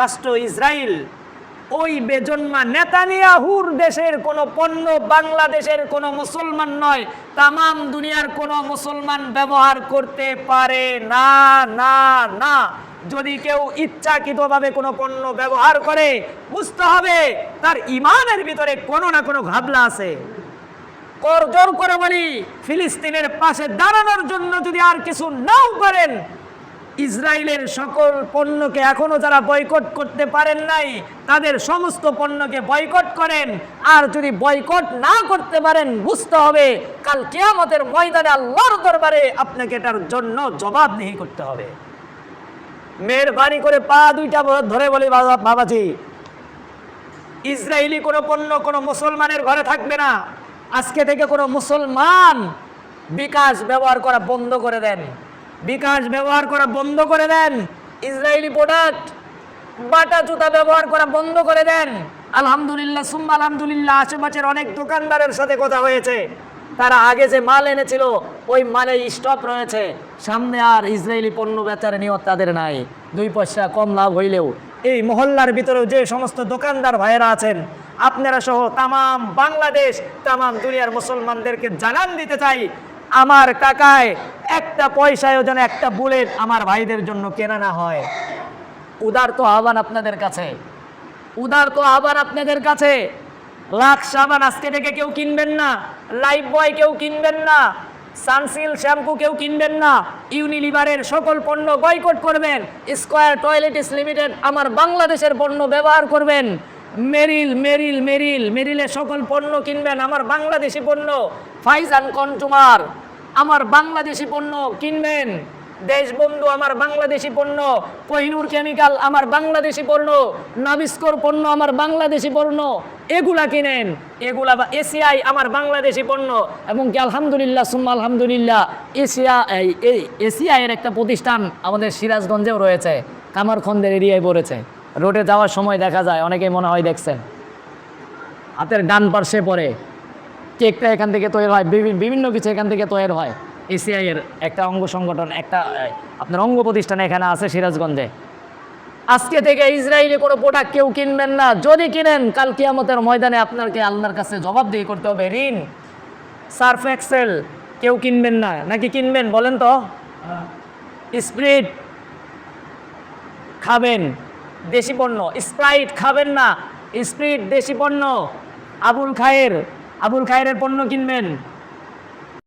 রাষ্ট্র ইসরায়েল ওই বেজন্মা নেতানিয়াহুর দেশের কোনো পণ্য বাংলাদেশের কোনো মুসলমান নয়, তামাম দুনিয়ার কোনো মুসলমান ব্যবহার করতে পারে না না না। যদি কেউ ইচ্ছাকৃতভাবে কোনো পণ্য ব্যবহার করে, বুঝতে হবে তার ইমানের ভিতরে কোনো না কোনো ঘাবলা আছে। কর জোর করে বলি, ফিলিস্তিনের পাশে দাঁড়ানোর জন্য যদি আর কিছু নাও করেন ইসরায়েলের সকল পণ্যকে এখনও যারা বয়কট করতে পারেন নাই, তাদের সমস্ত পণ্যকে বয়কট করেন। আর যদি বয়কট না করতে পারেন, বুঝতে হবে কাল কেয়ামতের ময়দানে আল্লাহর দরবারে আপনাকে এটার জন্য জবাবদিহি করতে হবে। মেহরবানি করে পা দুইটা ধরে বলি, বাবা- বাবাজি, ইসরায়েলি কোনো পণ্য কোনো মুসলমানের ঘরে থাকবে না। আজকে থেকে কোনো মুসলমান বিকাশ ব্যবহার করা বন্ধ করে দেন। বিকাশ ব্যবহার করা বন্ধ করে দেন। ইসরায়েলি প্রোডাক্ট বাটা জুতা ব্যবহার করা বন্ধ করে দেন। আলহামদুলিল্লাহ, সুম্মা আলহামদুলিল্লাহ, আশেপাশের অনেক দোকানদারের সাথে কথা হয়েছে। তারা আগে যে মাল এনেছিল, ওই মালে স্টপ রয়েছে। সামনে আর ইসরায়েলি পণ্য বেচার নিয়ত তাদের নাই। দুই পয়সা কম লাভ হইলেও এই মহল্লার ভিতরেও যে সমস্ত দোকানদার ভাইয়েরা আছেন, আপনারা সহ তামাম বাংলাদেশ, তামাম দুনিয়ার মুসলমানদেরকে জানান দিতে চাই। আমার টাকায় একটা পয়সায়ও যেন একটা বুলেট আমার ভাইদের জন্য কেনা না হয়। উদার তো আহ্বান আপনাদের কাছে। উদার তো আহ্বান আপনাদের কাছে। লাখ সাবান আজকে থেকে কেউ কিনবেন না, লাইফ বয় কেউ কিনবেন না সানসিল শ্যাম্পু কেউ কিনবেন না, ইউনিলিভারের সকল পণ্য বয়কট করবেন, স্কোয়ার টয়লেটিস লিমিটেড আমার বাংলাদেশের পণ্য ব্যবহার করবেন। মেরিল মেরিল মেরিল মেরিলের সকল পণ্য কিনবেন। আমার বাংলাদেশি পণ্য, ফাইজান কনজুমার, আমার বাংলাদেশি পণ্য কিনবেন। দেশবন্ধু, আমার বাংলাদেশি পণ্য, কোহিনুর কেমিক্যাল, আমার বাংলাদেশি পণ্য, নাবিস্কোর পণ্য, আমার বাংলাদেশি পণ্য, এগুলা কিনেন। এগুলা বা এশিয়াই আমার বাংলাদেশি পণ্য এবং কি আলহামদুলিল্লাহ, সুম্মা আলহামদুলিল্লাহ এশিয়া এই এসিআইয়ের একটা প্রতিষ্ঠান আমাদের সিরাজগঞ্জেও রয়েছে, কামারখন্দের এরিয়ায় পড়েছে। রোডে যাওয়ার সময় দেখা যায় অনেকেই মনে হয় দেখছেন। হাতের ডান পার্শ্বে পড়ে। কেকটা এখান থেকে তৈরি হয় বিভি- বিভিন্ন কিছু এখান থেকে তৈরি হয়। এসিআই এর একটা অঙ্গ সংগঠন একটা আপনার অঙ্গ প্রতিষ্ঠান এখানে আছে সিরাজগঞ্জে। আজকে থেকে ইসরায়েলি কোনো প্রোডাক্ট কেউ কিনবেন না। যদি কিনেন কাল কিয়ামতের ময়দানে আপনাকে আল্লাহর কাছে জবাবদিহি করতে হবে। ঋণ সার্ফ এক্সেল কেউ কিনবেন না। নাকি কিনবেন বলেন তো? স্প্রিট খাবেন। দেশি পণ্য। স্প্রাইট খাবেন না। স্প্রিট দেশি পণ্য। আবুল খায়ের আবুল খায়ের পণ্য কিনবেন।